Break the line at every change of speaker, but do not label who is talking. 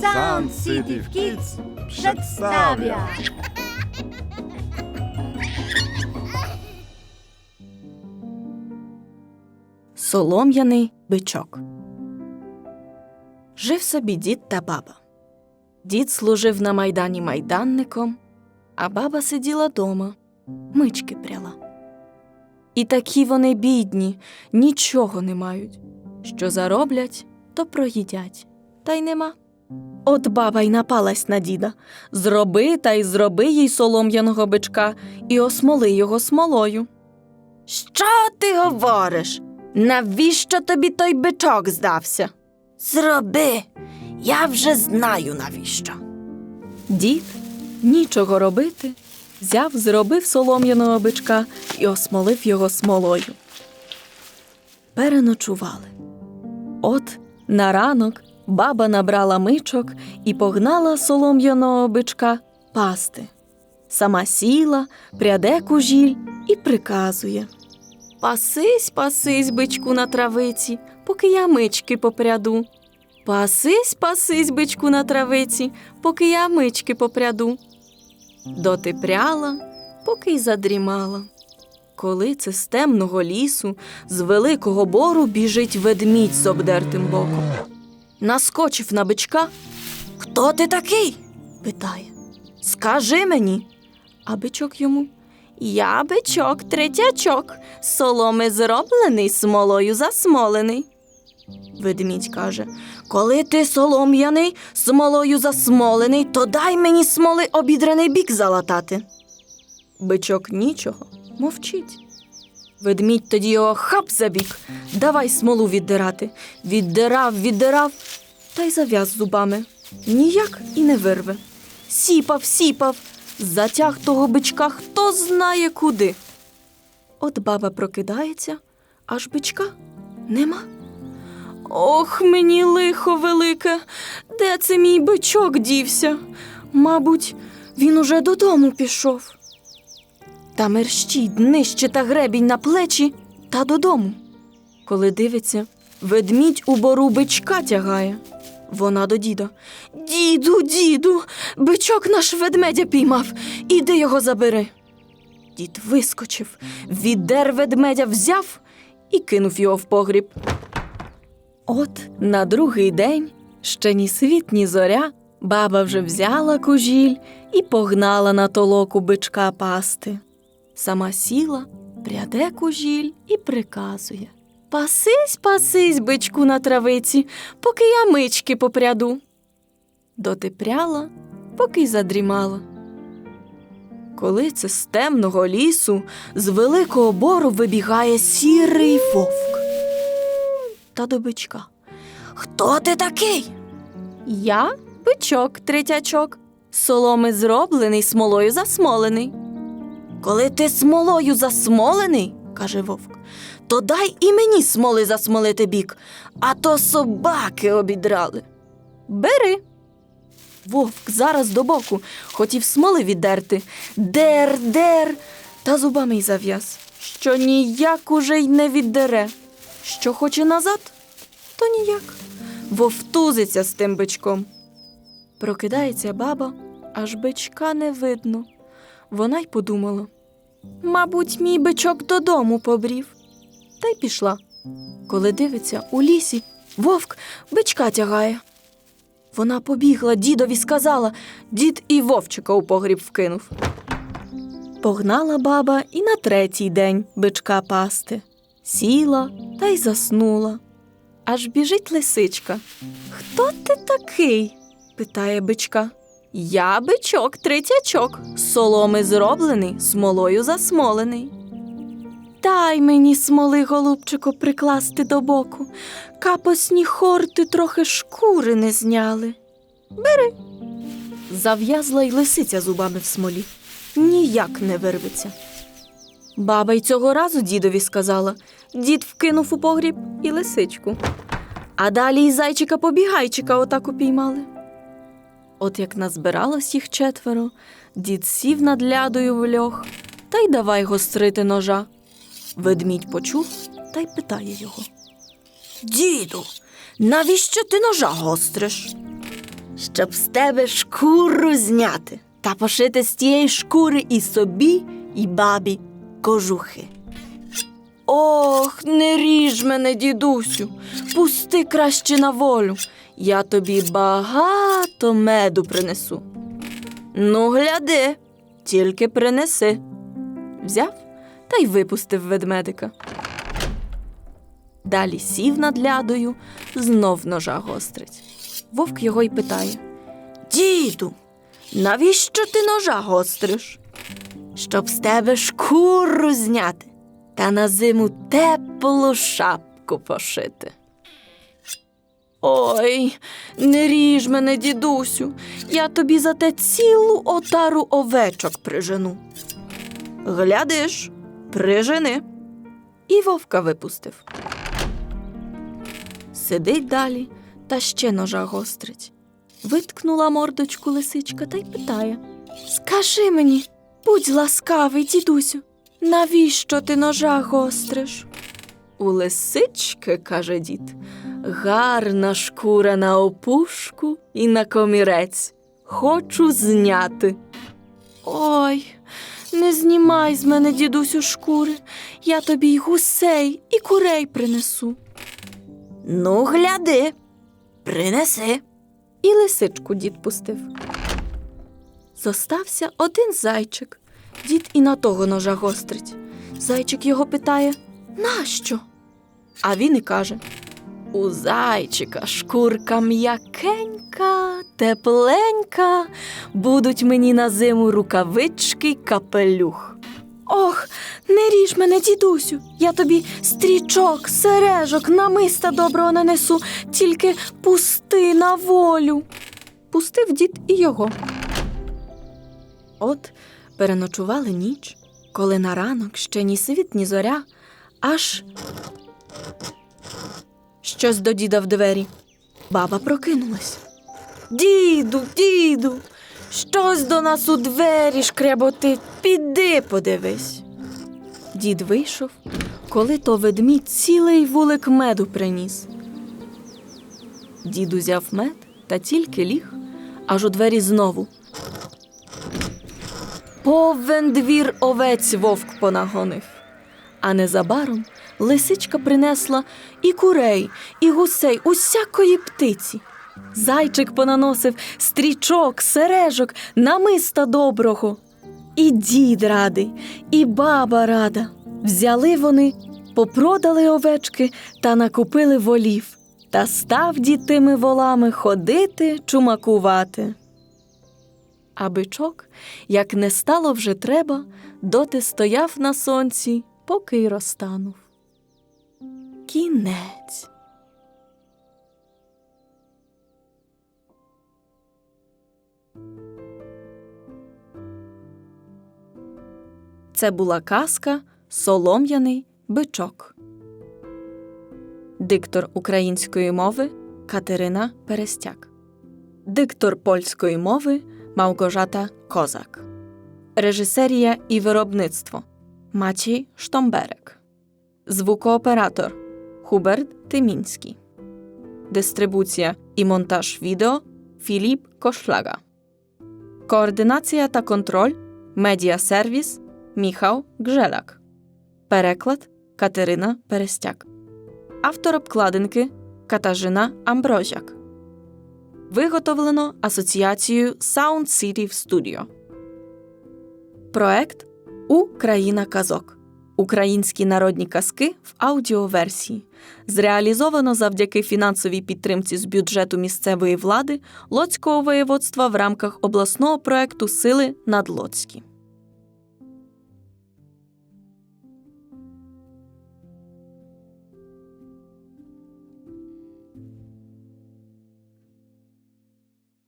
Sun City Kids przedstawia
Солом'яний бичок. Жив собі дід та баба. Дід служив на майдані майданником, а баба сиділа дома, мички пряла. І такі вони бідні, нічого не мають. Що зароблять, то проїдять, та й нема. От баба й напалась на діда. Зроби та й зроби їй солом'яного бичка і осмоли його смолою. Що ти говориш? Навіщо тобі той бичок здався? Зроби, я вже знаю навіщо. Дід, нічого робити, взяв, зробив солом'яного бичка і осмолив його смолою. Переночували. От на ранок баба набрала мичок і погнала солом'яного бичка пасти. Сама сіла, пряде кужіль і приказує. Пасись, пасись, бичку на травиці, поки я мички попряду. Пасись, пасись, бичку на травиці, поки я мички попряду. Доти пряла, поки й задрімала. Коли це з темного лісу, з великого бору біжить ведмідь з обдертим боком. Наскочив на бичка. Хто ти такий? питає. Скажи мені. А бичок йому. Я бичок, третячок, соломи зроблений, смолою засмолений. Ведмідь каже: Коли ти солом'яний, смолою засмолений, то дай мені смоли обідраний бік залатати. Бичок нічого, мовчить. Ведмідь тоді його хап за бік, давай смолу віддирати. Віддирав, віддирав, та й зав'яз зубами. Ніяк і не вирве. Сіпав, сіпав, затяг того бичка хто знає куди. От баба прокидається, аж бичка нема. Ох, мені лихо велике, де це мій бичок дівся? Мабуть, він уже додому пішов. Та мерщій днище та гребінь на плечі та додому. Коли дивиться, ведмідь у бору бичка тягає. Вона до діда. Діду, діду, бичок наш ведмедя піймав, іди його забери. Дід вискочив, віддер ведмедя взяв і кинув його в погріб. От на другий день, ще ні світ, ні зоря, баба вже взяла кужіль і погнала на толоку бичка пасти. Сама сіла, пряде кужіль і приказує. Пасись, пасись, бичку на травиці, поки я мички попряду. Доти пряла, поки й задрімала. Коли це з темного лісу з великого бору вибігає сірий вовк. Та до бичка. Хто ти такий? Я бичок, третячок, соломи зроблений, смолою засмолений. Коли ти смолою засмолений, каже вовк, то дай і мені смоли засмолити бік, а то собаки обідрали. Бери. Вовк зараз до боку хотів смоли віддерти. Дер, дер, та зубами й зав'яз, що ніяк уже й не віддере. Що хоче назад, то ніяк. Вовтузиться з тим бичком. Прокидається баба, аж бичка не видно. Вона й подумала. Мабуть, мій бичок додому побрів. Та й пішла. Коли дивиться, у лісі вовк бичка тягає. Вона побігла, дідові сказала, дід і вовчика у погріб вкинув. Погнала баба і на третій день бичка пасти. Сіла та й заснула. Аж біжить лисичка. Хто ти такий? питає бичка. Я бичок, третячок, соломи зроблений, смолою засмолений. Дай мені смоли, голубчику, прикласти до боку. Капосні хорти трохи шкури не зняли. Бери. Зав'язла й лисиця зубами в смолі. Ніяк не вирветься. Баба й цього разу дідові сказала. Дід вкинув у погріб і лисичку. А далі й зайчика побігайчика отак упіймали. От як назбиралось їх четверо, дід сів над лядою в льох та й давай гострити ножа. Ведмідь почув та й питає його. Діду, навіщо ти ножа гостриш? щоб з тебе шкуру зняти та пошити з тієї шкури і собі, і бабі кожухи. Ох, не ріж мене, дідусю, пусти краще на волю. Я тобі багато меду принесу. Ну, гляди, тільки принеси. Взяв та й випустив ведмедика. Далі сів над лядою, знов ножа гострить. Вовк його й питає: Діду, навіщо ти ножа гостриш? Щоб з тебе шкуру зняти та на зиму теплу шапку пошити. Ой, не ріж мене, дідусю, я тобі за те цілу отару овечок прижену. Глядиш, прижени. І вовка випустив. Сидить далі та ще ножа гострить. Виткнула мордочку лисичка та й питає Скажи мені, будь ласкавий, дідусю, навіщо ти ножа гостриш? У лисички, каже дід, гарна шкура на опушку і на комірець. Хочу зняти. Ой, не знімай з мене, дідусю, шкури. Я тобі й гусей, і курей принесу. Ну, гляди, принеси. І лисичку дід пустив. Зостався один зайчик. Дід і на того ножа гострить. Зайчик його питає Нащо? А він і каже У зайчика шкурка м'якенька, тепленька, будуть мені на зиму рукавички капелюх. Ох, не ріж мене, дідусю, я тобі стрічок, сережок, намиста доброго нанесу, тільки пусти на волю. Пустив дід і його. От переночували ніч, коли на ранок ще ні світ, ні зоря, аж щось до діда в двері. Баба прокинулась. Діду, діду, щось до нас у двері шкряботить, піди подивись. Дід вийшов, коли то ведмідь цілий вулик меду приніс. Дід узяв мед та тільки ліг, аж у двері знову. Повен двір овець вовк понагонив. А незабаром лисичка принесла і курей, і гусей, усякої птиці. Зайчик понаносив стрічок, сережок, намиста доброго. І дід радий, і баба рада. Взяли вони, попродали овечки та накупили волів. Та став дід тими волами ходити, чумакувати. А бичок, як не стало вже треба, доти стояв на сонці, поки й розтанув. Кінець. Це була казка Солом'яний бичок. Диктор української мови Катерина Перестяк. Диктор польської мови Małgorzata Kozak. Режисерія і виробництво Maciej Штомберек. Звукооператор Хуберт Тимінський. Дистрибуція і монтаж відео Філіп Кошлага. Координація та контроль Медіасервіс Міхał Гжелак. Переклад Катерина Перестяк. Автор обкладинки Катажина Амброзяк. Виготовлено асоціацією Sound City Studio. Проект Україна казок. Українські народні казки в аудіоверсії. Зреалізовано завдяки фінансовій підтримці з бюджету місцевої влади Лоцького воєводства в рамках обласного проекту Сили над Лоцькі.